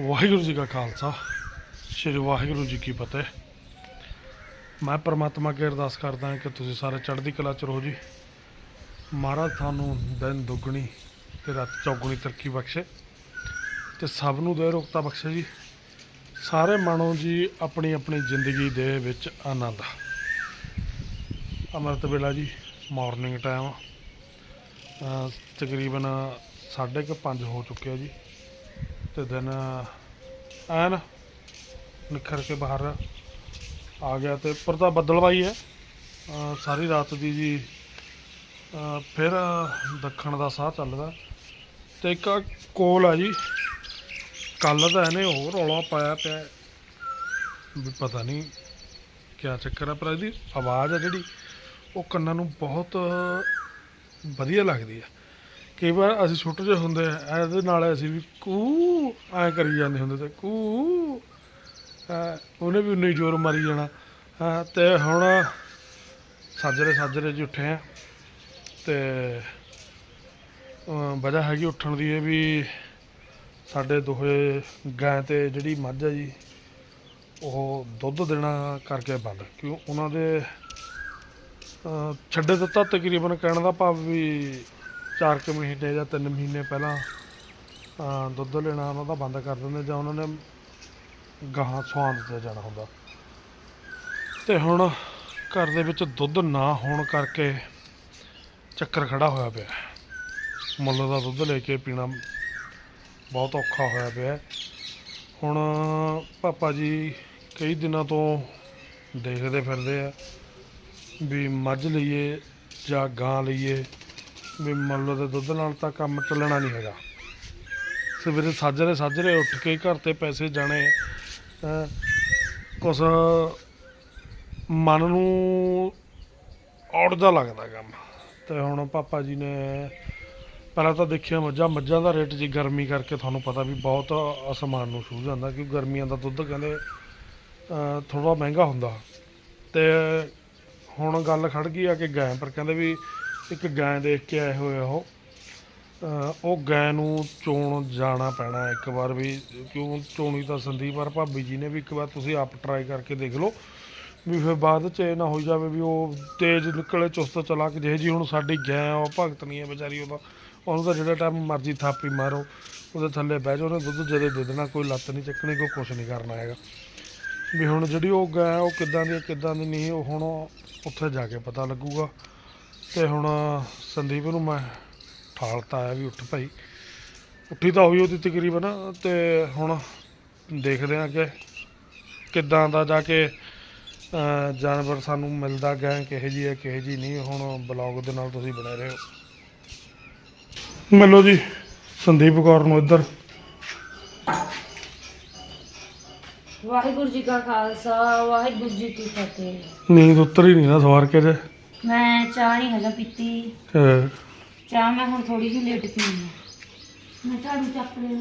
ਵਾਹਿਗੁਰੂ ਜੀ ਕਾ ਖਾਲਸਾ, ਸ੍ਰੀ ਵਾਹਿਗੁਰੂ ਜੀ ਕੀ ਫਤਿਹ। ਮੈਂ ਪਰਮਾਤਮਾ ਕੇ ਅਰਦਾਸ ਕਰਦਾ ਹਾਂ ਕਿ ਤੁਸੀਂ ਸਾਰੇ ਚੜ੍ਹਦੀ ਕਲਾ ਚ ਰਹੋ ਜੀ। ਮਹਾਰਾਜ ਤੁਹਾਨੂੰ ਦਿਨ ਦੁੱਗਣੀ ਤੇ ਰਾਤ ਚੌਗਣੀ ਤਰੱਕੀ ਬਖਸ਼ੇ ਤੇ ਸਭ ਨੂੰ ਦੇ ਰੋਕਤਾ ਬਖਸ਼ੇ ਜੀ। ਸਾਰੇ ਮਾਣੋ ਜੀ ਆਪਣੀ ਆਪਣੀ ਜ਼ਿੰਦਗੀ ਦੇ ਵਿੱਚ ਆਨੰਦ। ਅੰਮ੍ਰਿਤ ਵੇਲਾ ਜੀ ਮਾਰਨਿੰਗ ਟਾਈਮ ਤਕਰੀਬਨ ਸਾਢੇ ਕੁ ਪੰਜ ਹੋ ਚੁੱਕਿਆ ਜੀ। ਤੇ ਦਿਨ ਐਨ ਨਿਖਰ ਕੇ ਬਾਹਰ ਆ ਗਿਆ ਤੇ ਉੱਪਰ ਤਾਂ ਬੱਦਲਵਾਈ ਹੈ। ਸਾਰੀ ਰਾਤ ਦੀ ਜੀ ਫਿਰ ਦੱਖਣ ਦਾ ਸਾਹ ਚੱਲਦਾ। ਤੇ ਇੱਕ ਕੋਲ ਆ ਜੀ ਕੱਲ ਤਾਂ ਇਹਨੇ ਹੋਰ ਰੌਲਾ ਪਾਇਆ ਪਿਆ। ਵੀ ਪਤਾ ਨਹੀਂ ਕਿਆ ਚੱਕਰ ਹੈ ਪਰ ਇਹਦੀ ਆਵਾਜ਼ ਆ ਜਿਹੜੀ, ਉਹ ਕੰਨਾਂ ਨੂੰ ਬਹੁਤ ਵਧੀਆ ਲੱਗਦੀ ਹੈ ਕਈ ਵਾਰ ਅਸੀਂ ਛੋਟੇ ਜਿਹੇ ਹੁੰਦੇ ਆ, ਇਹਦੇ ਨਾਲ ਅਸੀਂ ਵੀ ਕੂ, ਐ ਕਰੀ ਜਾਂਦੇ ਹੁੰਦੇ ਤੇ ਕੂ। ਅਹ ਉਹਨੇ ਵੀ ਉਨੀ ਜ਼ੋਰ ਮਾਰੀ ਜਾਣਾ। ਹਾਂ ਤੇ ਹੁਣ ਸਾਜਰੇ ਸਾਜਰੇ ਜੀ ਉੱਠੇ ਆ ਤੇ ਵਜ੍ਹਾ ਹੈਗੀ ਉੱਠਣ ਦੀ ਇਹ ਵੀ ਸਾਡੇ ਦੋਹੇ ਗਾਂ ਤੇ ਜਿਹੜੀ ਮੱਝ ਹੈ ਜੀ, ਉਹ ਦੁੱਧ ਦੇਣਾ ਕਰਕੇ ਬੰਦ। ਕਿਉਂ? ਉਹਨਾਂ ਦੇ, ਅਹ ਛੱਡੇ ਦਿੱਤਾ ਤਕਰੀਬਨ ਕਹਿਣ ਦਾ ਭਾਵ ਵੀ 4 ਕੁ ਮਹੀਨੇ ਜਾਂ 3 ਮਹੀਨੇ ਪਹਿਲਾਂ ਦੁੱਧ ਲੈਣਾ ਉਹਨਾਂ ਦਾ ਬੰਦ ਕਰ ਦਿੰਦੇ ਜਾਂ ਉਹਨਾਂ ਨੇ ਗਾਹਾਂ ਸਵਾਨ ਤੇ ਜਾਣਾ ਹੁੰਦਾ। ਤੇ ਹੁਣ ਘਰ ਦੇ ਵਿੱਚ ਦੁੱਧ ਨਾ ਹੋਣ ਕਰਕੇ ਚੱਕਰ ਖੜਾ ਹੋਇਆ ਪਿਆ। ਮੁੱਲ ਦਾ ਦੁੱਧ ਲੈ ਕੇ ਪੀਣਾ ਬਹੁਤ ਔਖਾ ਹੋਇਆ ਪਿਆ। ਹੁਣ ਪਾਪਾ ਜੀ ਕਈ ਦਿਨਾਂ ਤੋਂ ਦੇਖਦੇ ਫਿਰਦੇ ਆ ਵੀ ਮੱਝ ਲਈਏ ਜਾਂ ਗਾਂ ਲਈਏ। ਵੀ ਮੰਨ ਲਓ ਦੇ ਦੁੱਧ ਨਾਲ ਤਾਂ ਕੰਮ ਚੱਲਣਾ ਨਹੀਂ ਹੈਗਾ। ਸਵੇਰੇ ਸਾਜਰੇ ਸਾਜਰੇ ਉੱਠ ਕੇ ਘਰ ਤੇ ਪੈਸੇ ਜਾਣੇ ਕੁਛ ਮਨ ਨੂੰ ਔੜਦਾ ਲੱਗਦਾ ਕੰਮ। ਤੇ ਹੁਣ ਪਾਪਾ ਜੀ ਨੇ ਪਹਿਲਾਂ ਤਾਂ ਦੇਖਿਆ ਮੱਝਾਂ ਮੱਝਾਂ ਦਾ ਰੇਟ ਜੀ ਗਰਮੀ ਕਰਕੇ ਤੁਹਾਨੂੰ ਪਤਾ ਵੀ ਬਹੁਤ ਅਸਮਾਨ ਨੂੰ ਛੂਹ ਜਾਂਦਾ ਕਿਉਂਕਿ ਗਰਮੀਆਂ ਦਾ ਦੁੱਧ ਕਹਿੰਦੇ ਥੋੜਾ ਮਹਿੰਗਾ ਹੁੰਦਾ। ਤੇ ਹੁਣ ਗੱਲ ਖੜ ਗਈ ਆ ਕਿ ਗਾਂ ਪਰ ਕਹਿੰਦੇ ਵੀ ਇੱਕ ਗਾਂ ਦੇਖ ਕੇ ਆਏ ਹੋਏ ਆ ਉਹ। ਅਹ ਉਹ ਗਾਂ ਨੂੰ ਚੋਣ ਜਾਣਾ ਪੈਣਾ ਇੱਕ ਵਾਰ ਵੀ। ਕਿਉਂ ਚੋਣੀ ਤਾਂ ਸੰਦੀਪ ਪਰ ਭਾਬੀ ਜੀ ਨੇ ਵੀ ਇੱਕ ਵਾਰ ਤੁਸੀਂ ਆਪ ਟਰਾਈ ਕਰਕੇ ਦੇਖ ਲਓ। ਵੀ ਫਿਰ ਬਾਅਦ ਚ ਇਹ ਨਾ ਹੋ ਜਾਵੇ ਵੀ ਉਹ ਤੇਜ਼ ਨਿਕਲੇ ਚੁਸਤ ਚਲਾ ਕੇ ਜਿਹੇ ਜੀ ਹੁਣ ਸਾਡੀ ਗਾਂ ਆ, ਉਹ ਭਗਤ ਨਹੀਂ ਹੈ ਵਿਚਾਰੀ ਉਹਦਾ। ਉਹਨੂੰ ਤਾਂ ਜਿਹੜਾ ਟਾਈਮ ਮਰਜ਼ੀ ਥਾਪੀ ਮਾਰੋ ਉਹਦੇ ਥੱਲੇ ਬਹਿ ਜਾਓ ਉਹਨੇ ਦੁੱਧ ਜਦੇ ਦੇ ਦੇਣਾ ਕੋਈ ਲੱਤ ਨਹੀਂ ਚੱਕਣੀ ਕੋਈ ਕੁਛ ਨਹੀਂ ਕਰਨਾ ਹੈਗਾ। ਵੀ ਹੁਣ ਜਿਹੜੀ ਉਹ ਗਾਂ ਉਹ ਕਿੱਦਾਂ ਦੀ ਹੈ, ਕਿੱਦਾਂ ਦੀ ਨਹੀਂ ਉਹ ਹੁਣ ਉੱਥੇ ਜਾ ਕੇ ਪਤਾ ਲੱਗੂਗਾ। ਤੇ ਹੁਣ ਸੰਦੀਪ ਨੂੰ ਮੈਂ ਠਾਲਤਾ ਆਇਆ ਵੀ ਉੱਠ ਭਾਈ। ਉੱਠੀ ਤਾਂ ਹੋਈ ਉਹਦੀ ਤਕਰੀਬਨ ਤੇ ਹੁਣ ਦੇਖਦੇ ਹਾਂ ਕਿ ਕਿੱਦਾਂ ਦਾ ਜਾ ਕੇ ਜਾਨਵਰ ਸਾਨੂੰ ਮਿਲਦਾ ਗਾਂ ਕਿਹੋ ਜੀ ਹੈ ਕਿਹੋ ਜੀ ਨਹੀਂ। ਹੁਣ ਬਲੌਗ ਦੇ ਨਾਲ ਤੁਸੀਂ ਬਣੇ ਰਹੋ। ਮਿਲੋ ਜੀ ਸੰਦੀਪ ਕੌਰ ਨੂੰ ਇੱਧਰ। ਵਾਹਿਗੁਰੂ ਜੀ ਕਾ ਖਾਲਸਾ ਵਾਹਿਗੁਰੂ ਜੀ ਕੀ ਫਤਿਹ। ਨੀਂਦ ਉੱਤਰ ਹੀ ਨਹੀਂ ਨਾ ਸਵਾਰ ਕੇ ਜੇ। ਮੈਂ ਚਾਹ ਨਹੀਂ ਹਜੇ ਪੀਤੀ। ਅਹ, ਚਾਹ ਮੈਂ ਹੁਣ ਥੋੜੀ ਜਿਹੀ ਲੇਟ ਪੀਣੀ ਹੈ ਮੈਂ ਝਾੜੂ ਚੱਕ ਲਿਆ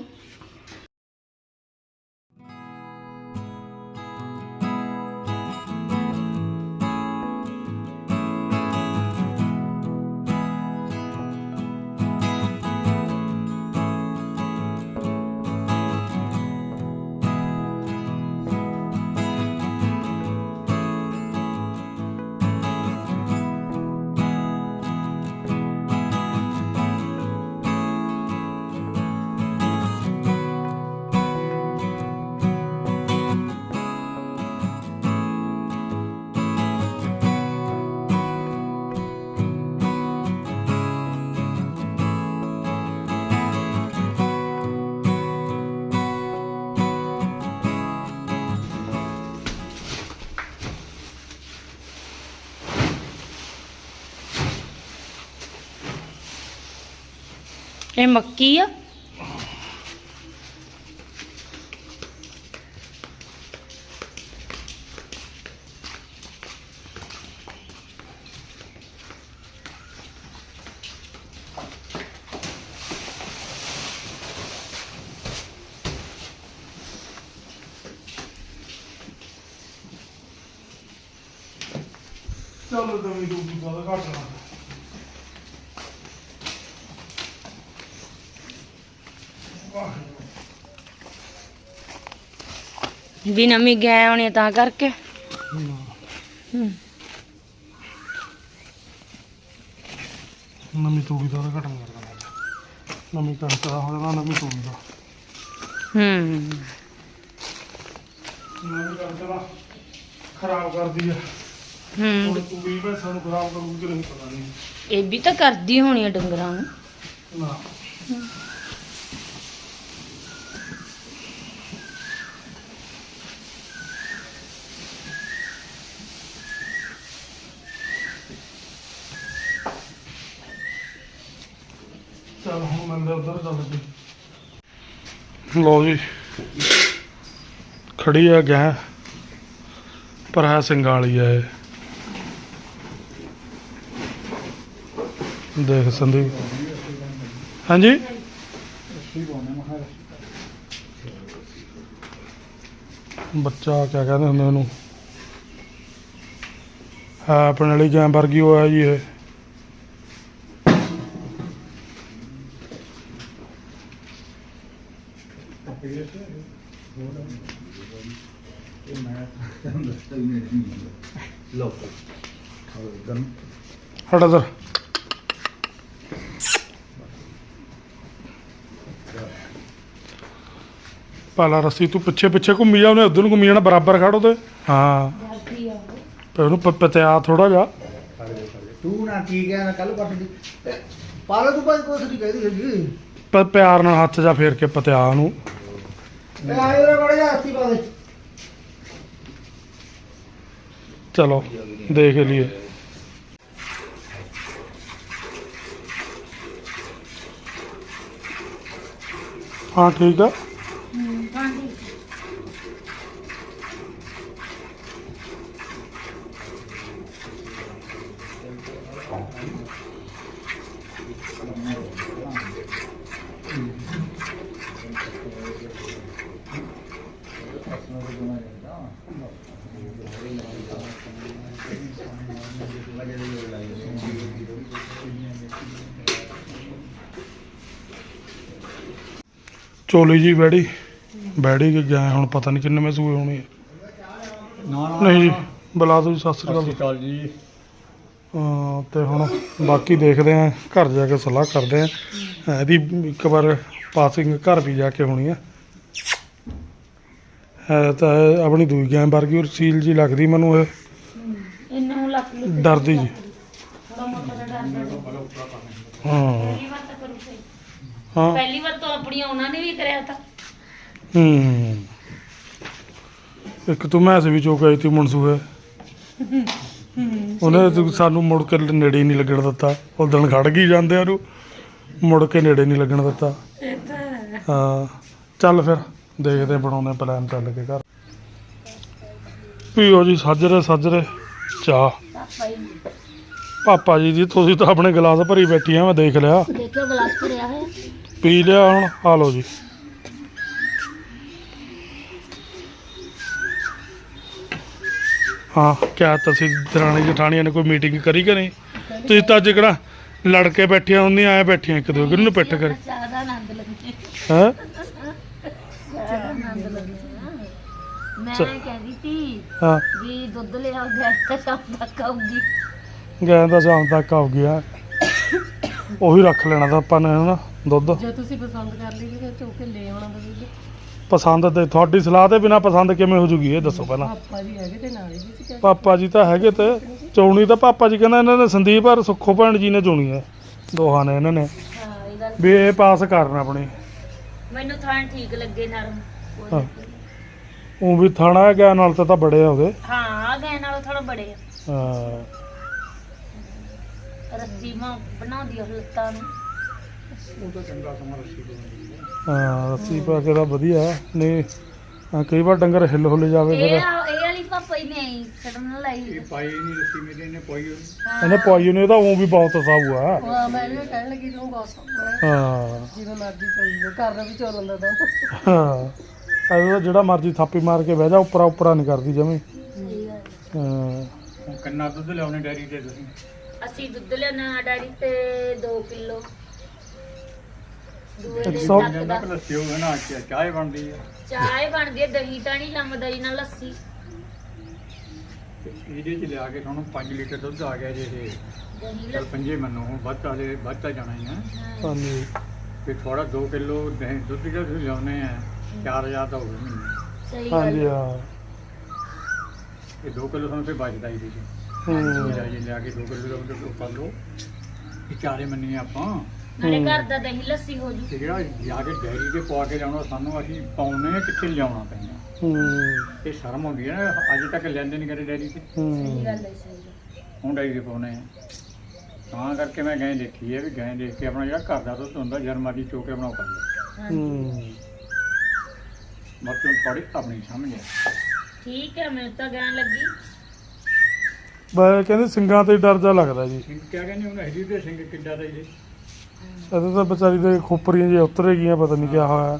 ਇਹ ਮੱਕੀ ਆ। ਚਲੋ ਦਮੀ ਦੂਜੀ ਦਾ ਘੱਟ ਵੀ ਨਵੀਂ ਗਏ ਹੋਣੀ ਤਾਂ ਕਰਕੇ। ਨਵੀਂ ਤੂੜੀ ਦਾ ਘਟਨ ਕਰਦਾ ਨਵੀਂ ਕਣਕ ਦਾ ਹੋ ਜਾਣਾ ਨਵੀਂ ਤੂੜੀ ਦਾ। ਹੂੰ। ਨਵੀਂ ਕਣਕ ਦਾ ਖਰਾਬ ਕਰਦੀ ਆ। ਹੂੰ। ਤੂੜੀ ਭੈਸਾਂ ਨੂੰ ਖਰਾਬ ਕਰੂਗੀ ਕਿ ਨਹੀਂ ਪਤਾ ਨਹੀਂ। ਇਹ ਵੀ ਤਾਂ ਕਰਦੀ ਹੋਣੀ ਆ ਡੰਗਰਾਂ ਨੂੰ। ਨਾ। ਚਲ ਹੁਣ ਮੰਦੇ ਉਧਰ ਚੱਲ ਜੀ ਲੋ ਜੀ, ਖੜੀ ਆ ਗੈ, ਪਰ ਹੈ ਸਿੰਗਾਲੀ ਵਾਲੀ ਆ ਇਹ। ਦੇਖ ਸੰਦੀਪ। ਹਾਂਜੀ? ਬੱਚਾ ਕਿਆ ਕਹਿੰਦੇ ਹੁੰਦੇ ਉਹਨੂੰ? ਹੈ ਆਪਣੇ ਵਾਲੀ ਗੈਂ ਵਰਗੀ ਹੋਇਆ ਜੀ ਇਹ। ਹਟ ਇਧਰ ਪਾਲਾ ਰੱਸੀ, ਤੂੰ ਪਿੱਛੇ ਪਿੱਛੇ ਘੁੰਮੀ ਜਾ, ਉਹਨੇ ਉਧਰ ਨੂੰ ਘੁੰਮੀ ਜਾਣਾ, ਬਰਾਬਰ ਖੜ ਉਹਦੇ। ਹਾਂ। ਤੇ ਉਹਨੂੰ ਪ- ਪਤਿਆ ਥੋੜਾ ਜਾ ਤੂੰ ਨਾ ਕੀ ਕਹਿਣਾ ਕੱਲ ਪੱਟ ਦੀ। ਪਾਲੋ ਤੂੰ ਭਾਈ ਕੁਛ ਨਹੀਂ ਕਹਿਦੀ ਹੈਗੀ। ਪ- ਪਿਆਰ ਨਾਲ ਹੱਥ ਜਾ ਫੇਰ ਕੇ ਪਤਿਆ ਉਹਨੂੰ। ਆਏ ਰੇ ਬੜੇ ਹੱਥੀ ਪਾ ਦੇ ਚਲੋ, ਦੇਖ ਲਈਏ। ਹਾਂ, ਠੀਕ ਆ। ਚੋਲੀ ਜੀ ਬੈੜੀ ਬੈੜੀ ਕੇ ਗਏ ਹੁਣ ਪਤਾ ਨਹੀਂ ਕਿੰਨੇ ਸੂਏ ਹੋਣੇ ਆ। ਨਹੀਂ ਜੀ ਬੁਲਾ ਦੋ ਜੀ ਸਤਿ ਸ੍ਰੀ ਅਕਾਲ ਅਕਾਲ ਜੀ। ਤੇ ਹੁਣ ਬਾਕੀ ਦੇਖਦੇ ਆਂ ਘਰ ਜਾ ਕੇ ਸਲਾਹ ਕਰਦੇ ਆਂ ਇਹਦੀ ਇੱਕ ਵਾਰ ਪਾਸਿੰਗ ਘਰ ਵੀ ਜਾ ਕੇ ਹੋਣੀ ਆ। ਹੈ ਤਾਂ ਇਹ ਆਪਣੀ ਦੂਈ ਗੈਂ ਵਰਗੀ ਔਰ ਸੀਲ ਜੀ ਲੱਗਦੀ ਮੈਨੂੰ ਇਹ। ਡਰਦੀ ਜੀ। ਹਾਂ ਪਹਿਲੀ ਵਾਰ ਤਾਂ ਕਰੂ ਸਹੀ ਹਾਂ। ਪਹਿਲੀ ਵਾਰ ਤਾਂ ਆਪਣੀਆਂ ਉਹਨਾਂ ਨੇ ਵੀ ਕਰਿਆ ਤਾਂ। ਹੂੰ। ਇੱਕ ਤੂੰ ਮੈਸ ਵੀ ਚੋਕ ਆਈ ਤੀ ਮਨਸੂਏ ਉਹਨੇ ਤਾਂ ਸਾਨੂੰ ਮੁੜ ਕੇ ਨੇੜੇ ਨਹੀਂ ਲੱਗਣ ਦਿੱਤਾ। ਉਹ ਦਿਨ ਖੜ ਗਈ ਜਾਂਦੇ ਉਹਨੂੰ। ਮੁੜ ਕੇ ਨੇੜੇ ਨਹੀਂ ਲੱਗਣ ਦਿੱਤਾ। ਹਾਂ। ਚੱਲ ਫਿਰ ਦੇਖਦੇ ਬਣਾਉਂਦੇ ਪਲਾਨ ਚੱਲ ਕੇ ਘਰ। ਪੀਓ ਜੀ ਸਾਜਰੇ ਸਾਜਰੇ। ਚਾਹ। ਪਾਪਾ ਹੀ ਪਾਪਾ ਜੀ ਦੀ ਤੁਸੀਂ ਤਾਂ ਆਪਣੇ ਗਲਾਸ ਭਰੀ ਬੈਠੀ ਆ ਮੈਂ ਦੇਖ ਲਿਆ। ਦੇਖਿਓ ਗਲਾਸ ਭਰਿਆ ਹੈ ਪੀ ਲਿਆ ਹੁਣ ਆ ਲਓ ਜੀ। ਹਾਂ ਕਿਆ ਤੁਸੀਂ ਦਰਾਣੀ ਜਠਾਣੀਆਂ ਨੇ ਕੋਈ ਮੀਟਿੰਗ ਕਰੀ ਕਿ ਨਹੀਂ? ਤੁਸੀਂ ਤਾਂ ਅੱਜ ਕਿਹੜਾ ਲੜ ਕੇ ਬੈਠੀਆਂ ਹੁੰਦੀਆਂ ਐ ਬੈਠੀਆਂ ਇੱਕ ਦੂਜੇ ਨੂੰ ਪਿੱਠ ਕਰ? ਆਨੰਦ ਹੈ? ਆਨੰਦ ਮੈਂ ਕਹਿੰਦੀ ਸੀ ਹਾਂ। ਦੁੱਧ ਲਿਆ ਤਾਂ ਸ਼ਾਮ ਤੱਕ ਆਊਗੀ। ਗੈਂ ਦਾ ਸ਼ਾਮ ਤੱਕ ਆ ਗਿਆ ਉਹੀ ਰੱਖ ਲੈਣਾ ਤਾਂ ਆਪਾਂ ਨੇ ਹਨਾ ਦੁੱਧ। ਜੇ ਤੁਸੀਂ ਪਸੰਦ ਕਰ ਲਈ ਤੇ ਚੋਕੇ ਲੈ ਆਉਣਾ ਦਾ ਦੁੱਧ। ਪਸੰਦ ਤੇ ਤੁਹਾਡੀ ਸਲਾਹ ਦੇ ਬਿਨਾ ਪਸੰਦ ਕਿਵੇਂ ਹੋ ਜੂਗੀ ਇਹ ਦੱਸੋ ਪਹਿਲਾਂ। ਪਾਪਾ ਜੀ ਹੈਗੇ ਤੇ ਨਾਲ ਹੀ ਸੀ ਕਿ ਪਾਪਾ ਜੀ ਤਾਂ ਹੈਗੇ ਤੇ ਚੌਣੀ ਤਾਂ ਪਾਪਾ ਜੀ ਕਹਿੰਦਾ ਇਹਨਾਂ ਨੇ ਸੰਦੀਪ ਔਰ ਸੁੱਖੋ ਭੈਣ ਜੀ ਨੇ ਚੁਣੀ ਹੈ। ਦੋਹਾਂ ਨੇ ਇਹਨਾਂ ਨੇ। ਹਾਂ ਇਹ ਗੱਲ ਵੀ ਇਹ ਪਾਸ ਕਰਨ ਆਪਣੀ। ਮੈਨੂੰ ਥਾਂ ਠੀਕ ਲੱਗੇ ਨਰਮ। ਉਹ ਵੀ ਥਾਣਾ ਗਿਆ ਨਾਲ ਤਾਂ ਤਾਂ ਬੜੇ ਉਹਦੇ। ਹਾਂ ਆ ਗਏ ਨਾਲੋਂ ਥੋੜਾ ਬੜੇ ਆ। ਹਾਂ, ਰੱਸੀ ਮਾਂ ਬਣਾਉਂਦੀ ਆ। ਲੱਤਾਂ ਨੂੰ ਹਾਂ ਰੱਸੀ ਪਾ ਕੇ ਤਾਂ ਵਧੀਆ ਨਹੀਂ ਹਾਂ, ਕਈ ਵਾਰ ਡੰਗਰ ਹਿੱਲ ਹੁੱਲ ਜਾਵੇ ਇਹ ਫਿਰ ਆ- ਇਹ ਵਾਲੀ ਪਾਪਾ ਹੀ ਨਹੀਂ ਛੱਡਣ ਲਾਈ। ਪਾਈ ਨਹੀਂ ਰੱਸੀ ਮੇਰੇ ਨੇ ਪਾਈ ਹੋਈ। ਇਹਨੇ ਪਾਈ ਨੇ ਤਾਂ ਉਹ ਵੀ ਬਹੁਤ ਸਾਊ ਆ। ਹਾਂ ਮੈਂ ਵੀ ਕਹਿਣ ਲੱਗੀ ਤੂੰ ਬਹੁਤ ਸੋਹਣਾ ਹਾਂ। ਜਿਵੇਂ ਮਰਜ਼ੀ ਚੱਲ ਜਾ ਘਰ ਦਾ ਵੀ ਚੱਲ ਹੁੰਦਾ ਤਾਂ। ਹਾਂ। ਇਹਦਾ ਜਿਹੜਾ ਮਰਜ਼ੀ ਥਾਪੀ ਮਾਰ ਕੇ ਬਹਿ ਜਾ ਉੱਪਰਾ ਉੱਪਰਾ ਨਹੀਂ ਕਰਦੀ ਜਮੀ। ਹਾਂ। ਕੰਨਾ ਦੁੱਧ ਲਿਆਉਣੇ ਡੈਰੀ ਤੇ ਤੁਸੀਂ? ਅਸੀਂ ਦੁੱਧ ਲੈਣਾ ਡੈਡੀ ਤੇ 2 ਕਿਲੋ। ਦੂਏ ਦਿਨ ਸੌ- ਤੱਕ ਦਾ। ਲੱਸੀ ਹੋਵੇ ਨਾ ਚਾਹ- ਚਾਹ ਬਣਦੀ ਹੈ ਚਾਹ ਬਣਦੀ ਹੈ ਦਹੀਂ ਤਾਂ ਨਹੀਂ ਜੰਮਦਾ ਜੀ ਨਾਲ ਲੱਸੀ। ਤੇ ਇਹਦੇ ਚ ਲਿਆ ਕੇ ਤੁਹਾਨੂੰ 5 ਲੀਟਰ ਦੁੱਧ ਆ ਗਿਆ ਜੇ ਇਹ। ਦਹੀਂ ਚਲ ਲੱਸੀ। ਪੰਜੇ ਮੰਨੋ ਹੁਣ ਵੱਧਾ ਦੇ ਵੱਧਾ ਜਾਣਾ ਹੀ ਹੈ ਹਾਂ। ਹਾਂਜੀ। ਤੇ ਥੋੜਾ 2 ਕਿਲੋ ਦਹੀਂ ਦੁੱਧ ਜਿਹੜਾ ਤੁਸੀਂ ਲਿਆਉਨੇ ਆ 4000 ਦਾ ਹੋਵੇ ਮਹੀਨੇ ਸਹੀ ਹਾਂਜੀ। ਹਾਂ। ਇਹ 2 ਕਿਲੋ ਤੁਹਾਨੂੰ ਤੇ ਬਚਦਾ ਹੀ ਜੀ। ਹੂੰ। ਜਿਹੜਾ ਜੇ ਲਿਆ ਕੇ 2 ਕਿਲੋ ਦਾ ਦੁੱਧ ਪਾ ਲਓ। ਇਹ ਚਾਰੇ ਮੰਨੀਏ ਆਪਾਂ। ਨਾਲੇ ਘਰ ਦਾ ਦਹੀਂ ਲੱਸੀ ਹੋ ਜੂ। ਤੇ ਜਿਹੜਾ ਜਾ ਕੇ ਡੈਰੀ ਤੇ ਪਵਾ ਕੇ ਜਾਣਾ ਸਾਨੂੰ ਅਸੀਂ ਪਾਉਨੇ ਆ ਕਿੱਥੇ ਲਿਆਉਣਾ ਪੈਂਦਾ ਹੂੰ। ਇਹ ਸ਼ਰਮ ਹੁੰਦੀ ਹੈ ਨਾ ਅੱਜ ਤੱਕ ਲੈਂਦੇ ਨਹੀਂ ਕਰੇ ਡੈਰੀ ਤੇ। ਸਹੀ ਹੂੰ ਗੱਲ ਹੈ ਸਹੀ ਗੱਲ। ਹੁਣ ਡੈਰੀ ਤੇ ਪਾਉਨੇ ਆ। ਤਾਂ ਕਰਕੇ ਮੈਂ ਗਾਂ ਦੇਖੀ ਹੈ ਵੀ ਗਾਂ ਦੇਖ ਕੇ ਆਪਣਾ ਜਿਹੜਾ ਘਰ ਦਾ ਦੁੱਧ ਹੁੰਦਾ ਜਰਮਾਦੀ ਚੋ ਕੇ ਬਣਾਓ ਕਰ ਲਓ। ਹਾਂਜੀ। ਹੂੰ। ਬਾਕੀ ਥੋੜੀ ਆਪਣੀ ਸਮਝ ਹੈ ਠੀਕ ਹੈ ਮੈਨੂੰ ਤਾਂ ਗਾਣ ਲੱਗੀ। ਬਈ ਕਹਿੰਦੇ ਸਿੰਘਾਂ ਤੇ ਡਰ ਜਾ ਲੱਗਦਾ ਜੀ। ਸਿੰਘ ਕਿਆ ਕਹਿੰਦੇ ਹੁਣ ਹਰੀ ਦੇ ਸਿੰਘ ਕਿੱਡਾ ਦਾ ਜੀ। ਇਹਦੇ ਤਾਂ ਵਿਚਾਰੀ ਦੇ ਖੋਪਰੀਆਂ ਜੇ ਉਤਰੇ ਗਈਆਂ ਪਤਾ ਨਹੀਂ ਕਿਆ ਹੋਇਆ।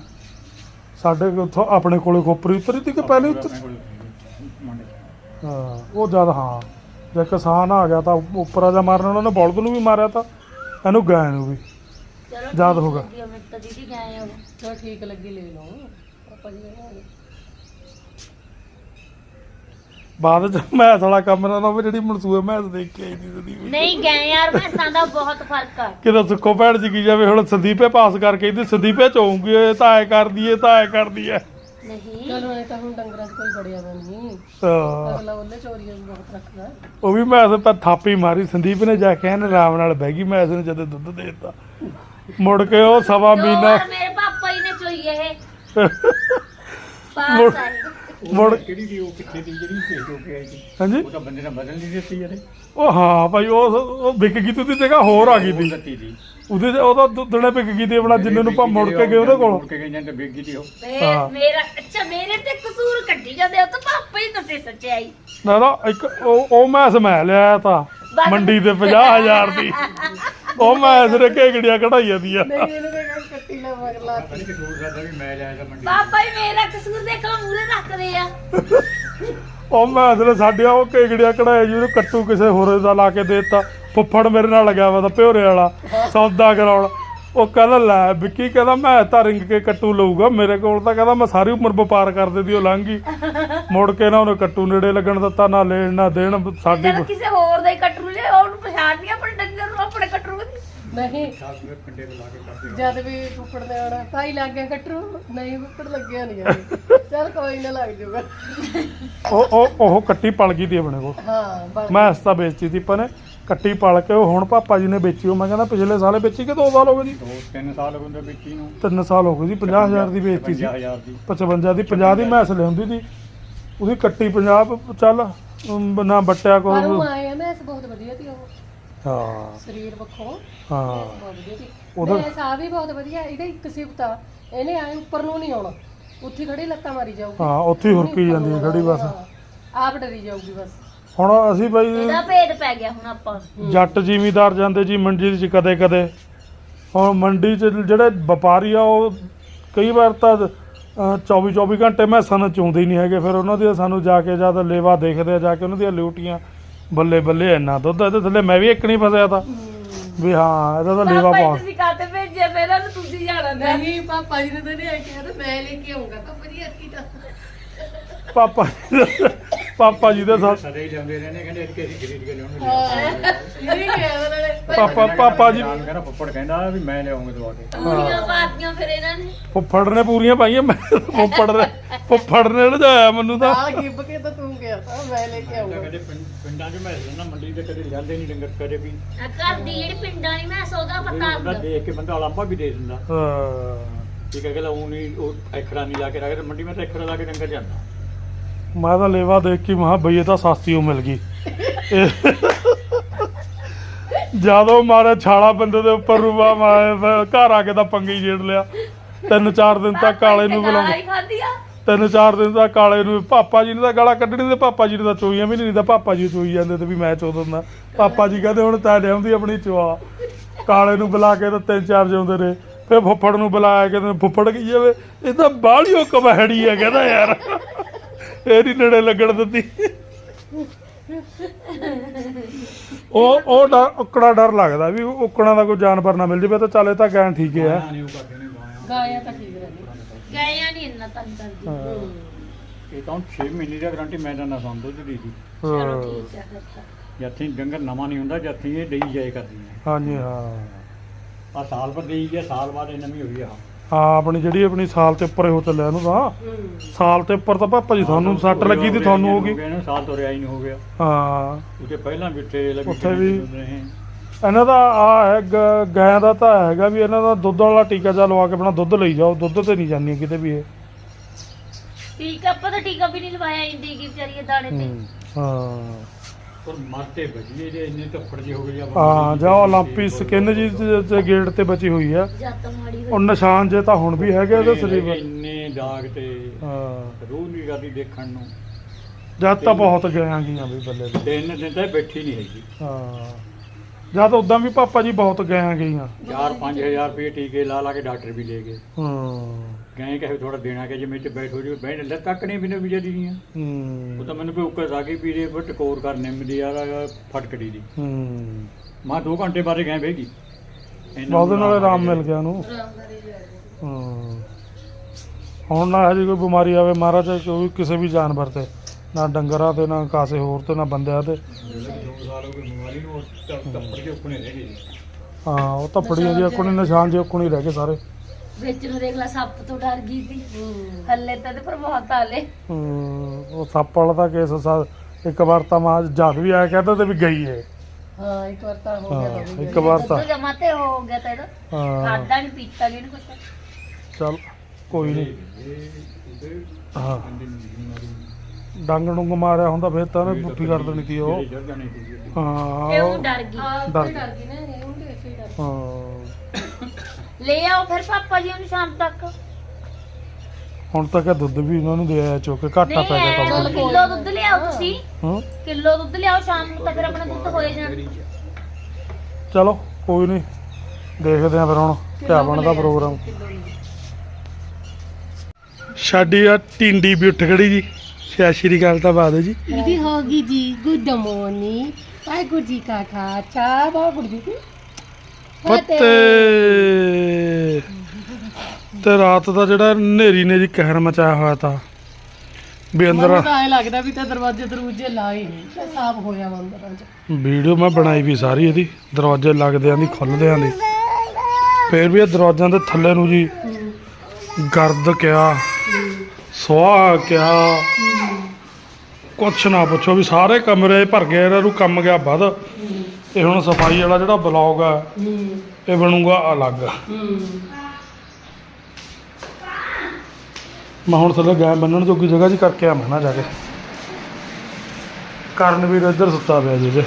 ਸਾਡੇ ਕੋਲ ਉੱਥੋਂ ਆਪਣੇ ਕੋਲੇ ਖੋਪਰੀ ਉਤਰੀ ਤੀ ਕਿ ਪਹਿਲੇ ਉਤਰ ਆਪਣੇ ਕੋਲ ਮੁੰਡੇ ਹਾਂ ਉਹ ਜਦ ਹਾਂ ਜੇ ਕਿਸਾਨ ਆ ਗਿਆ ਤਾਂ ਉੱਪਰਾ ਜਾ ਮਾਰਨ ਉਹਨਾਂ ਨੇ ਬਲਦ ਨੂੰ ਵੀ ਮਾਰਿਆ ਤਾਂ ਇਹਨੂੰ ਗਾਂ ਨੂੰ ਵੀ। ਚਲੋ ਯਾਦ ਹੋਗਾ। ਲੱਗੀ, ਮੈਨੂੰ ਤਾਂ ਦੀਦੀ ਗਾਏ ਹੋ ਚਲੋ ਠੀਕ ਲੱਗੀ ਲੈ ਲਓ। ਪਾਪਾ ਜੀ ਕਹਿੰਦੇ ਬਾਅਦ ਚ ਮੈਥ ਵਾਲਾ ਕੰਮ ਨਾ ਨਾ ਜਿਹੜੀ ਮਨਸੂਏ ਮੈਥ ਦੇਖ ਕੇ ਆਈ ਦੀ ਸਦੀ ਵੀ ਨਹੀਂ ਗਏ ਯਾਰ ਮੈਸਾਂ ਦਾ ਬਹੁਤ ਫ਼ਰਕ ਆ। ਕਿਦੋਂ ਸੁੱਖੋ ਭੈਣ ਜੀ ਕੀ ਜਾਵੇ ਹੁਣ ਸੰਦੀਪੇ ਪਾਸ ਕਰਕੇ ਇਹਦੀ ਸੰਦੀਪੇ ਚੋਂਗੀ ਇਹ ਤਾਂ ਐ ਕਰਦੀ ਏ ਤਾਂ ਐ ਕਰਦੀ ਐ। ਨਹੀਂ। ਚਲੋ ਇਹ ਤਾਂ ਹੁਣ ਡੰਗਰਾਂ 'ਚ ਕੋਈ ਬੜਿਆ ਦਾ ਨਹੀਂ। ਹਾਂ। ਅਗਲਾ ਉਹਲੇ ਚੋਰੀਆਂ ਵੀ ਬਹੁਤ ਰੱਖਦਾ। ਉਹ ਵੀ ਮੈਂ ਤਾਂ ਥਾਪੀ ਮਾਰੀ ਸੰਦੀਪ ਨੇ ਜਾ ਕੇ ਐਨ ਆਰਾਮ ਨਾਲ ਬਹਿ ਗਈ ਮੈਂ ਇਸਨੂੰ ਜਦੋਂ ਦੁੱਧ ਦੇ ਦਿੱਤਾ। ਮੁੜ ਕੇ ਉਹ ਸਵਾ ਦੋ ਮਹੀਨਾ ਵਾਰ ਮੇਰੇ ਪਾਪਾ ਜੀ ਨੇ ਚੋਈ ਇਹ। ਪਾਸ ਆਏ ਮੁੜ ਕਿਹੜੀ ਦੀ ਉਹ ਕਿੱਥੇ ਦੀ ਜਿਹੜੀ ਭੇਜ ਹੋ ਕੇ ਆਈ ਸੀ? ਹਾਂਜੀ? ਉਹ ਤਾਂ ਬੰਦੇ ਨੇ ਬਦਲ ਨਹੀਂ ਦਿੱਤੀ ਯਾਰੇ ਉਹ ਹਾਂ ਭਾਈ ਉਹ ਉਹ ਵਿਕ ਗਈ ਤੂੰ ਦੀ ਜਗ੍ਹਾ ਹੋਰ ਆ ਗਈ ਦੀ ਦਿੱਤੀ ਸੀ। ਉਹਦੇ ਉਹਦਾ ਦੁੱਧਣੇ ਵਿਕ ਗਈ ਦੀ ਆਪਣਾ ਜਿੰਨੇ ਨੂੰ ਆਪਾਂ ਮੁੜ ਕੇ ਗਏ ਉਹਦੇ ਕੋਲ। ਮੁੜ ਕੇ ਗਏ ਜਾਂ ਤੇ ਵੇਗੀ ਦੀ ਉਹ। ਮੇ- ਹਾਂ। ਮੇਰਾ ਅੱਛਾ ਮੇਰੇ ਤੇ ਕਸੂਰ ਕੱਢੀ ਜਾਂਦੇ ਉਹ ਤਾਂ ਪਾਪਾ ਹੀ ਦੱਸੇ ਸੱਚਾਈ ਨਾ ਨਾ ਇੱਕ ਉਹ ਉਹ ਮੈਂ ਸਮੈ ਲਿਆ ਤਾਂ। ਮੰਡੀ ਤੇ 50000 ਦੀ। ਉਹ ਮੈਂ ਨਹੀਂ ਇਹਨੂੰ ਕਹਿੰਦਾ ਕੱਟੀ ਲਾ ਮਗਰ ਲਾ ਪਤਾ ਨਹੀਂ ਕਿ ਸੂਟ ਦਾ ਵੀ ਮੈਂ ਲਿਆ ਤਾਂ ਮੰਡੀ ਪਾਪਾ ਹੀ ਮੇਰਾ ਕਸੂਰ ਦੇਖ ਲਾ ਮੂਰੇ ਰੱਖਦੇ ਆ। ਉਹ ਮੈਂ ਇਸਰੇ ਸਾਡੀਆਂ ਉਹ ਘੇਗੜੀਆਂ ਕਢਾਈਆਂ ਜਿਹਨੂੰ ਕੱਟੂ ਕਿਸੇ ਹੋਰੇ ਦਾ ਲਾ ਕੇ ਦੇ ਦਿੱਤਾ। ਫੁੱਫੜ ਮੇਰੇ ਨਾਲ ਲੱਗਿਆ ਵਾ ਤਾਂ ਪਿਓਰੇ ਵਾਲਾ ਸੌਦਾ ਕਰਾਉਣ। ਉਹ ਕਹਿੰਦਾ ਲੈ ਵਿੱਕੀ ਕਹਿੰਦਾ ਮੈਂ ਤਾਂ ਰਿੰਗ ਕੇ ਕੱਟੂ ਲਊਗਾ ਮੇਰੇ ਕੋਲ ਤਾਂ ਕਹਿੰਦਾ ਮੈਂ ਸਾਰੀ ਉਮਰ ਵਪਾਰ ਕਰਦੇ ਦੀ ਉਹ ਲੰਘ ਗਈ। ਮੁੜ ਕੇ ਨਾ ਉਹਨੇ ਕੱਟੂ ਨੇੜੇ ਲੱਗਣ ਦਿੱਤਾ ਨਾ ਲੈਣ ਨਾ ਦੇਣ ਸਾਡੀ ਕਿਸੇ ਹੋਰ ਦਾ ਹੀ ਕਟਰੂ ਲਿਆ ਉਹਨੂੰ ਪਛਾਣਨੀ ਆਪਣੇ ਡੰਗਰ ਨੂੰ ਆਪਣੇ ਕਟਰੂ ਨੂੰ। ਨਹੀਂ। ਸੁਥਰੇ ਪਿੰਡੇ ਤੋਂ ਲਾ ਕੇ ਕਰਦੇ ਜਦ ਵੀ ਕੁੱਕੜ ਨੇ ਆਉਣਾ ਤਾਈ ਲੱਗ ਗਿਆ ਕੱਟਰੂ ਨਹੀਂ ਕੁੱਕੜ ਲੱਗਿਆ ਨਹੀਂ ਜਾਂਦੇ ਚਲ ਕੋਈ ਨਾ ਲੱਗ ਜਾਊਗਾ ਉਹ ਉਹ ਉਹ ਕੱਟੀ ਪਲ ਗਈ ਦੀ ਆਪਣੇ ਕੋਲ। ਹਾਂ ਬਸ ਮੈਂ ਹਸਤਾ ਵੇਚਤੀ ਤੀ ਪਨੇ ਕੱਟੀ ਪਲ ਕੇ ਉਹ ਹੁਣ ਪਾਪਾ ਜੀ ਨੇ ਵੇਚੀ ਉਹ ਮੈਂ ਕਹਿੰਦਾ ਪਿਛਲੇ ਸਾਲੇ ਵੇਚੀ ਕਿ 2 ਸਾਲ ਹੋ ਗਏ ਜੀ? ਦੋ ਤਿੰਨ ਸਾਲ ਹੋ ਗਏ ਵਿੱਕੀ ਨੂੰ। 3 ਸਾਲ ਹੋ ਗਏ ਜੀ 50000 ਦੀ ਵੇਚਤੀ ਸੀ। 50000 ਦੀ। 55 ਦੀ 50 ਦੀ ਮੈਸ ਲਿਆਉਂਦੀ ਸੀ। ਉਹਦੀ ਕੱਟੀ 50 ਚੱਲ ਨਾ ਬੱਟਿਆ ਕੋ ਪਰ ਉਹ ਆਏ ਆ ਮੈਂ ਬਹੁਤ ਵਧੀਆ ਸੀ ਉਹ। ਹਾਂ। ਸਰੀਰ ਪੱਖੋਂ ਹਾਂ। ਬਹੁਤ ਵਧੀਆ ਸੀ ਉਹਦਾ- ਉਹਦਾ ਸਾਹ ਵੀ ਬਹੁਤ ਵਧੀਆ। ਇਹਦਾ ਇੱਕ ਸਿਫਤ ਆ ਇਹਨੇ ਆਏ ਉੱਪਰ ਨੂੰ ਨਹੀਂ ਆਉਣਾ। ਉੱਥੇ ਖੜੀ ਲੱਤਾਂ ਮਾਰੀ ਜਾਊਗੀ। ਹਾਂ ਉੱਥੇ ਹੀ ਹੁਰਕੀ ਜਾਂਦੀ ਹੈ ਖੜੀ ਬਸ। ਹਾਂ, ਆਪ ਡਰੀ ਜਾਊਗੀ ਬਸ। ਹੁਣ ਅਸੀਂ ਬਈ ਇਹਦਾ ਭੇਦ ਪੈ ਗਿਆ ਹੁਣ ਆਪਾਂ। ਜੱਟ ਜ਼ਿਮੀਦਾਰ ਜਾਂਦੇ ਜੀ ਮੰਡੀ 'ਚ ਕਦੇ ਕਦੇ। ਹੁਣ ਮੰਡੀ 'ਚ ਜਿਹੜੇ ਵਪਾਰੀ ਆ ਉਹ ਕਈ ਵਾਰ ਤਾਂ 24 24 ਘੰਟੇ ਮੈਸਾਂ ਨੂੰ ਚੋਂਦੇ ਹੀ ਨਹੀਂ ਹੈਗੇ। ਫਿਰ ਉਹਨਾਂ ਦੀ ਸਾਨੂੰ ਜਾ ਕੇ ਜਦ ਲੇਵਾ ਦੇਖਦੇ ਆ ਜਾ ਕੇ ਉਹਨਾਂ ਦੀਆਂ ਲਿਊਟੀਆਂ ਬੱਲੇ ਬੱਲੇ ਇੰਨਾ ਦੁੱਧ ਇਹਦੇ ਥੱਲੇ ਮੈਂ ਵੀ ਇੱਕ ਨਹੀਂ ਫਸਿਆ ਤਾਂ। ਵੀ ਹਾਂ ਇਹਦਾ ਤਾਂ ਲੇਵਾ ਪਾਪਾ ਪਾ ਜੀ ਤੁਸੀਂ ਕਾਤੇ ਭੇਜਿਆ ਪਹਿਲਾਂ ਤਾਂ ਤੁਸੀਂ ਜਾਣਾ ਨਾ। ਨਹੀਂ ਪਾਪਾ ਜੀ ਨੇ ਤਾਂ ਨਹੀਂ ਆਇਆ ਕਿ ਮੈਂ ਲੈ ਕੇ ਆਉਂਗਾ ਪਾਪਾ ਜੀ ਅੱਕੀ ਤਾਂ ਪਾਪਾ ਜੀ ਦੇ- ਪਾਪਾ ਜੀ ਦੇ ਸਾ- ਸਦੇ ਹੀ ਜਾਂਦੇ ਰਹਿੰਦੇ ਕਹਿੰਦੇ ਅੱਜ ਕਿਸੇ ਖਰੀਦ ਕੇ ਲਿਆਉਣ ਹਾਂ ਇਹ ਗਿਆ ਉਹਨਾਂ ਨੇ। ਪਾਪਾ ਪਾਪਾ ਜੀ ਨਾਲ ਕਹਿੰਦਾ ਫੁੱਫੜ ਕਹਿੰਦਾ ਵੀ ਮੈਂ ਲਿਆਉਂਗਾ ਦਵਾ ਕੇ ਪੂਰੀਆਂ ਪਾਤੀਆਂ ਫਿਰ ਇਹਨਾਂ ਨੇ। ਫੁੱਫੜ ਨੇ ਪੂਰੀਆਂ ਪਾਈਆਂ ਮੈਂ ਫੁੱਫੜ ਨੇ ਫੁੱਫੜ ਨੇ ਲਜਾਇਆ ਮੈਨੂੰ ਤਾਂ। ਨਾਲ ਗਿੱਬ ਕੇ ਤਾਂ ਤੂੰ ਗਿਆ ਤਾਂ ਮੈਂ ਲੈ ਕੇ ਆਉਂਗਾ ਕਦੇ ਪਿੰਡ- ਪਿੰਡਾਂ 'ਚ ਮੈਂ ਨਾ ਮੰਡੀ ਤੇ ਕਦੇ ਜਾਂਦੇ ਨਹੀਂ ਡੰਗਰ ਕਦੇ ਵੀ। ਆ ਘਰ ਦੀ ਜਿਹੜੀ ਪਿੰਡਾਂ ਨਹੀਂ ਮੈਂ ਸੌਦਾ ਕੋਈ ਪਤਾ ਬੰਦਾ ਦੇਖ ਕੇ ਬੰਦਾ ਲਾਂਭਾ ਵੀ ਦੇ ਦਿੰਦਾ। ਹਾਂ। ਠੀਕ ਹੈ ਕਿ ਉਹ ਨਹੀਂ ਉਹ ਐਖੜਾ ਨਹੀਂ ਲਾ ਕੇ ਰੱਖਦੇ ਮੰਡੀ ਮੈਂ ਤਾਂ ਐਖੜਾ ਲਾ ਕੇ ਡੰਗਰ ਜਾਂਦਾ। ਮੈਂ ਤਾਂ ਲੇਵਾ ਦੇਖ ਕੇ ਮਹਾ ਬਈ ਇਹ ਤਾਂ ਸਸਤੀ ਓ ਮਿਲ ਗਈ। ਜਦੋਂ ਮਾਰੇ ਛਾਲਾ ਬੰਦੇ ਦੇ ਉੱਪਰ ਰੂਬਾ ਮਾਰੇ ਫਿਰ ਘਰ ਆ ਕੇ ਤਾਂ ਪੰਗੀ ਜੇੜ ਲਿਆ। ਤਿੰਨ ਚਾਰ ਦਿਨ ਤੱਕ ਕਾਲੇ ਨੂੰ ਬੁਲਾਉਂਦੇ। ਹੀ ਖਾਦੀ ਆ। ਤਿੰਨ ਚਾਰ ਦਿਨ ਤੱਕ ਕਾਲੇ ਨੂੰ ਪਾਪਾ ਜੀ ਨੇ ਤਾਂ ਗਾਲਾਂ ਕੱਢਣੀ ਤੇ ਪਾਪਾ ਜੀ ਨੇ ਤਾਂ ਚੋਈਆਂ ਵੀ ਨਹੀਂ ਤਾਂ ਪਾਪਾ ਜੀ ਚੋਈ ਜਾਂਦੇ ਤੇ ਵੀ ਮੈਂ ਚੋ ਦਿੰਦਾ। ਪਾਪਾ ਜੀ ਕਹਿੰਦੇ ਹੁਣ ਤਾਂ ਲਿਆਉਂਦੀ ਆਪਣੀ ਚਵਾ ਕਾਲੇ ਨੂੰ ਬੁਲਾ ਕੇ ਤਾਂ ਤਿੰਨ ਚਾਰ ਜਿਉਂਦੇ ਰਹੇ। ਫਿਰ ਫੁੱਫੜ ਨੂੰ ਬੁਲਾਇਆ ਕਹਿੰਦੇ ਫੁੱਫੜ ਕੀ ਜਾਵੇ ਇਹ ਤਾਂ ਬਾਹਲੀਓ ਕਬਹੜੀ ਹੈ ਕਹਿੰਦਾ ਯਾਰ। ਇਹ ਨਹੀਂ ਨੇੜੇ ਲੱਗਣ ਦਿੱਤੀ। ਉਹ ਉਹ ਡਰ ਉਕੜਾ ਡਰ ਲੱਗਦਾ ਵੀ ਉਕਣਾ ਦਾ ਕੋਈ ਜਾਨਵਰ ਨਾ ਮਿਲ ਜਾਵੇ ਤਾਂ ਚੱਲ ਇਹ ਤਾਂ ਗੈਂ ਠੀਕ ਹੈ ਗਾਇਆ ਤਾਂ ਠੀਕ ਰਹਿੰਦੀ। ਗਏ ਆ ਨਹੀਂ ਇੰਨਾ ਤੰਗ ਕਰਦੀ। ਹਾਂ। ਇਹ ਤਾਂ 6 ਮਹੀਨੇ ਦੀ ਗਾਰੰਟੀ ਮੈਂ ਤਾਂ ਨਾ ਸੁਣ ਦੁੱਧ ਦੀ। ਸੀ ਚਲੋ ਹਾਂ। ਠੀਕ ਹੈ ਫਿਰ ਤਾਂ। ਜੱਥੀ ਡੰਗਰ ਨਵਾਂ ਨਹੀਂ ਹੁੰਦਾ ਜੱਥੀ ਇਹ ਡਈ ਜਾਏ ਕਰਦੀ ਹੈ। ਹਾਂਜੀ ਹਾਂ। ਆ ਸਾਲ ਪਰ ਦੇਈ ਗਿਆ ਸਾਲ ਬਾਅਦ ਇਹ ਨਵੀਂ ਹੋਈ ਆ। ਹਾਂ ਆਪਣੀ ਜਿਹੜੀ ਆਪਣੀ ਸਾਲ ਤੇ ਉੱਪਰ ਹੋ ਚੱਲਿਆ ਇਹਨੂੰ ਤਾਂ। ਸਾਲ ਤੇ ਉੱਪਰ ਤਾਂ ਪਾਪਾ ਜੀ ਤੁਹਾਨੂੰ ਸੱਟ ਲੱਗੀ ਤੇ ਤੁਹਾਨੂੰ ਹੋ ਗਈ ਇਹਨੂੰ ਸਾਲ ਤੋਂ ਰਿਆ ਹੀ ਨਹੀਂ ਹੋ ਗਿਆ। ਹਾਂ। ਉਹਦੇ ਪਹਿਲਾਂ ਵੀ ਉੱਥੇ ਲੱਗੀ ਉੱਥੇ ਵੀ- ਰਹੇ ਇਹਨਾਂ ਦਾ ਆ ਹੈ ਗ- ਗਾਂ ਦਾ ਤਾਂ ਹੈਗਾ ਵੀ ਇਹਨਾਂ ਦਾ ਦੁੱਧ ਵਾਲਾ ਟੀਕਾ ਜਾ ਲਵਾ ਕੇ ਆਪਣਾ ਦੁੱਧ ਲਈ ਜਾਓ ਦੁੱਧ ਤੇ ਨਹੀਂ ਜਾਂਦੀਆਂ ਕਿਤੇ ਵੀ ਇਹ। ਟੀਕਾ ਆਪਾਂ ਤਾਂ ਟੀਕਾ ਵੀ ਨਹੀਂ ਲਵਾਇਆ ਇੰਦੀ ਕੀ ਵਿਚਾਰੀ ਦਾਣੇ ਤੇ। ਹਾਂ। ਪਰ ਜੇ ਇੰਨੇ ਧੱਫੜ ਜੇ ਹੋ ਗਏ ਹਾਂ ਜਾਂ ਓਲੰਪੀ ਸਕਿਨ ਜੀ ਤੇ- ਗੇਟ ਤੇ ਬਚੀ ਹੋਈ ਆ। ਜੱਤ ਮਾੜੀ ਉਹ ਹੋਈ ਨਿਸ਼ਾਨ ਜੇ ਤਾਂ ਹੁਣ ਵੀ ਹੈਗੇ ਉਹਦੇ ਸਰੀਰ ਇੰਨੇ ਦਾਗ ਤੇ ਹਾਂ। ਰੂਹ ਨਹੀਂ ਕਰਦੀ ਦੇਖਣ ਨੂੰ। ਜਦ ਤਾਂ ਬਹੁਤ ਗਿਆ ਗਈਆਂ ਵੀ ਬੱਲੇ ਦੇ ਤਿੰਨ ਦਿਨ ਤਾਂ ਇਹ ਬੈਠੀ ਨਹੀਂ ਹੈਗੀ। ਹਾਂ। ਜਦ ਉਦਾਂ ਵੀ ਪਾਪਾ ਜੀ ਬਹੁਤ ਗਿਆ ਗਈਆਂ 4-5000 ਰੁਪਏ ਟੀਕੇ ਲਾ ਲਾ ਕੇ ਡਾਕਟਰ ਵੀ ਲੈ ਗਏ। ਹੂੰ। ਗਏ ਕਹੇ ਥੋੜਾ ਦੇਣਾ ਕਿ ਜਿਵੇਂ ਚ ਬੈਠੋ ਜੀ ਬੈਠ ਲੈ ਤੱਕ ਨਹੀਂ ਬਿਨੇ ਵਿਚਾਰੀ ਦੀਆਂ ਉਹ ਹੂੰ। ਤਾਂ ਮੈਨੂੰ ਉੱਕਰ ਆ ਗਈ ਵੀਰੇ ਪਰ ਟਕੋਰ ਕਰ ਨਿੰਮ ਦੀ ਯਾਰ ਫਟਕੜੀ ਦੀ। ਹੂੰ। ਮੈਂ 2 ਘੰਟੇ ਬਾਅਦ ਗਏ ਬਹਿ ਗਈ। ਉਹਦੇ ਨਾਲ ਆਰਾਮ ਮਿਲ ਗਿਆ ਜਾ ਹੂੰ ਹੁਣ ਨਾ ਹਜੇ ਕੋਈ ਬਿਮਾਰੀ ਆਵੇ ਮਹਾਰਾਜ ਕੋਈ ਕਿਸੇ ਵੀ ਜਾਨਵਰ ਤੇ ਨਾ ਡੰਗਰਾਂ ਤੇ ਨਾ ਕਾਸੇ ਹੋਰ ਤੇ ਨਾ ਬੰਦਿਆਂ ਤੇ। ਹੋ ਨੂੰ ਉਹ ਧੱਪੜੀਆਂ ਜੀ ਕੋਣੀ ਨਿਸ਼ਾਨ ਜੇ ਕੋਣੀ ਰਹਿ ਗਏ ਸਾਰੇ। ਵਿੱਚ ਨੂੰ ਦੇਖ ਲੈ ਸੱਪ ਤੋਂ ਡਰ ਗਈ ਸੀ। ਹੱਲੇ ਤਾਂ ਤੇ ਪਰ ਬਹੁਤ ਹਾਲੇ। ਹੂੰ ਉਹ ਸੱਪ ਵਾਲਾ ਦਾ ਕੇਸ ਸਾ ਇੱਕ ਵਾਰ ਤਾਂ ਮਾਂ ਜਦ ਵੀ ਆਇਆ ਕਹਿੰਦਾ ਤੇ ਵੀ ਗਈ ਏ। ਹਾਂ ਇੱਕ ਵਾਰ ਤਾਂ ਹੋ ਗਿਆ ਹਾਂ ਤਾਂ ਵੀ ਇੱਕ ਵਾਰ ਤਾਂ। ਜਮਾ ਤੇ ਹੋ ਗਿਆ ਤਾਂ ਇਹਦਾ। ਹਾਂ। ਖਾਦਾ ਨਹੀਂ ਪੀਤਾ ਨਹੀਂ ਕੁਛ। ਚੱਲ ਕੋਈ ਨਹੀਂ ਹਾਂ। ਡੰਗ ਡੁੰਗ ਮਾਰਿਆ ਹੁੰਦਾ ਫਿਰ ਤਾਂ ਉਹਨੇ ਪੁੱਠੀ ਕਰ ਦੇਣੀ ਸੀ ਉਹ। ਇਹ ਹਾਂ ਉਹ ਡਰ ਗਈ। ਹਾਂ ਡਰ ਗਈ ਨਾ ਇਹ ਹੁੰਦੇ ਐਸੇ ਹੀ ਡਰ ਹਾਂ। ਲੈ ਆਓ ਫਿਰ ਪਾਪਾ ਜੀ ਉਹਨੂੰ ਸ਼ਾਮ ਤੱਕ। ਹੁਣ ਤੱਕ ਇਹ ਦੁੱਧ ਵੀ ਇਹਨਾਂ ਨੂੰ ਦੇ ਆਇਆ ਚੁੱਕ ਕੇ ਘਾਟਾ ਪੈ ਗਿਆ ਨਹੀਂ ਕੰਮ ਕਿਲੋ ਦੁੱਧ ਲਿਆਓ ਤੁਸੀਂ। ਹਾਂ? ਕਿਲੋ ਦੁੱਧ ਲਿਆਓ ਸ਼ਾਮ ਨੂੰ ਤਾਂ ਫਿਰ ਆਪਣਾ ਦੁੱਧ ਹੋਏ ਜਾਣ। ਚਲੋ ਕੋਈ ਨਹੀਂ ਦੇਖਦੇ ਆ ਫਿਰ ਹੁਣ ਕਿਆ ਬਣਦਾ ਪ੍ਰੋਗਰਾਮ। ਸਾਡੀ ਆ ਟਿੰਡੀ ਵੀ ਉੱਠ ਖੜੀ ਜੀ। ਸਤਿ ਸ਼੍ਰੀ ਅਕਾਲ ਤਾਂ ਬਾਦ ਜੀ। ਇਹਦੀ ਹੋ ਗਈ ਜੀ ਗੁੱਡ ਮਾਰਨਿੰਗ ਵਾਹਿਗੁਰੂ ਜੀ ਕਾ ਖਾਲਸਾ। ਵਾਹਿਗੁਰੂ ਜੀ ਕੀ ਪੱਤੇ ਤੇ ਰਾਤ ਦਾ ਜਿਹੜਾ ਹਨੇਰੀ ਨੇ ਜੀ ਕਹਿਰ ਮਚਾਇਆ ਹੋਇਆ ਤਾਂ ਵੀ ਅੰਦਰ ਮੈਨੂੰ ਤਾਂ ਐ ਲੱਗਦਾ ਵੀ ਤੇ ਦਰਵਾਜ਼ੇ ਦਰੂਜੇ ਲਾਏ ਨਹੀਂ ਤੇ ਸਾਫ਼ ਹੋਇਆ ਵਾ ਅੰਦਰਾਂ ਚ ਵੀਡੀਓ ਮੈਂ ਬਣਾਈ ਵੀ ਸਾਰੀ ਇਹਦੀ ਦਰਵਾਜ਼ੇ ਲੱਗਦਿਆਂ ਦੀ ਖੁੱਲਦਿਆਂ ਦੀ। ਫੇਰ ਵੀ ਇਹ ਦਰਵਾਜ਼ਿਆਂ ਦੇ ਥੱਲੇ ਨੂੰ ਜੀ ਗਰਦ ਕਿਆ ਸੁਆਹ ਕਿਆ। ਕੁਛ ਨਾ ਪੁੱਛੋ ਵੀ ਸਾਰੇ ਕਮਰੇ ਭਰ ਗਏ ਇਹਨਾਂ ਨੂੰ ਕੰਮ ਗਿਆ ਵੱਧ। ਤੇ ਹੁਣ ਸਫ਼ਾਈ ਵਾਲਾ ਜਿਹੜਾ ਬਲੌਗ ਆ ਹੂੰ। ਇਹ ਬਣੂਗਾ ਅਲੱਗ। ਹੂੰ। ਮੈਂ ਹੁਣ ਥੱਲੇ ਗਾਂ ਬੰਨਣ ਜੋਗੀ ਜਗ੍ਹਾ ਜੀ ਕਰਕੇ ਆਵਾਂ ਨਾ ਜਾ ਕੇ। ਕਰਨ ਵੀਰ ਇੱਧਰ ਸੁੱਤਾ ਪਿਆ ਜੀ ਜੇ